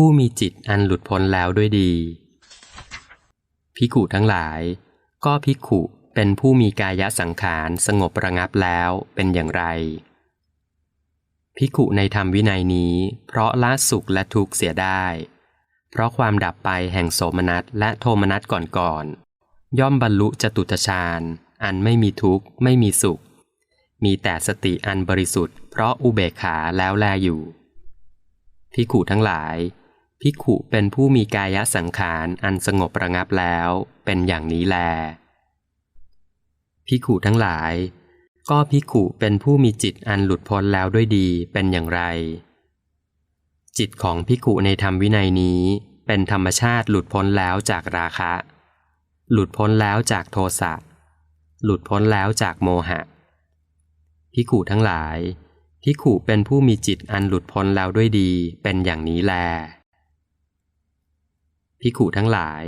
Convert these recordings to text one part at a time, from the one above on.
ผู้มีจิตอันหลุดพ้นแล้วด้วยดีภิกุทั้งหลาย ก็ภิกุเป็นผู้มีกายสังขารสงบระงับแล้วเป็นอย่างไรภิกุในธรรมวินัยนี้ เพราะละสุขและทุกข์เสียได้ เพราะความดับไปแห่งโสมนัสและโทมนัสก่อนๆย่อมบรรลุจตุตฌานอันไม่มีทุกข์ไม่มีสุข มีแต่สติอันบริสุทธิ์เพราะอุเบกขาแล้วแลอยู่ภิกุทั้งหลาย ภิกขุเป็นผู้มีกายสังขารอันสงบระงับแล้ว เป็นอย่างนี้แลภิกขุทั้งหลาย ก็ภิกขุเป็นผู้มีจิตอันหลุดพ้นแล้วด้วยดีเป็นอย่างไร จิตของภิกขุในธรรมวินัยนี้ เป็นธรรมชาติหลุดพ้นแล้วจากราคะ หลุดพ้นแล้วจากโทสะหลุดพ้นแล้วจากโมหะภิกขุทั้งหลายภิกขุเป็นผู้มีจิตอันหลุดพ้นแล้วด้วยดีเป็นอย่างนี้แล ภิกขุทั้งหลาย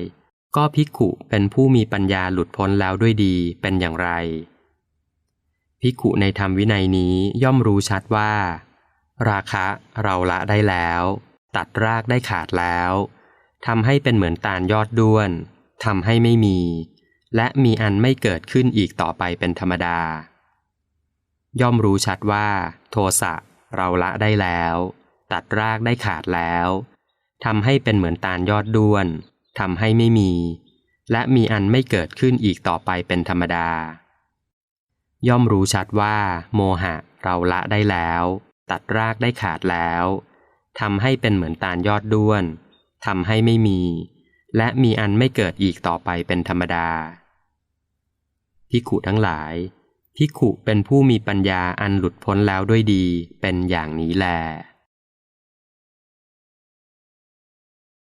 ก็ภิกขุเป็นผู้มีปัญญาหลุดพ้นแล้วด้วยดีเป็นอย่างไร ภิกขุในธรรมวินัยนี้ย่อมรู้ชัดว่า ราคะเราละได้แล้ว ตัดรากได้ขาดแล้วทำให้เป็นเหมือนตาลยอดด้วนทำให้ไม่มี และมีอันไม่เกิดขึ้นอีกต่อไปเป็นธรรมดา ย่อมรู้ชัดว่า โทสะเราละได้แล้ว ตัดรากได้ขาดแล้ว ทำให้เป็นเหมือนตาลยอดด้วนทำให้ไม่มี และมีอันไม่เกิดขึ้นอีกต่อไปเป็นธรรมดา ย่อมรู้ชัดว่า โมหะเราละได้แล้ว ตัดรากได้ขาดแล้วทำให้เป็นเหมือนตาลยอดด้วนทำให้ไม่มี และมีอันไม่เกิดอีกต่อไปเป็นธรรมดาภิกขุทั้งหลายภิกขุเป็นผู้มีปัญญาอันหลุดพ้นแล้วด้วยดีเป็นอย่างนี้แล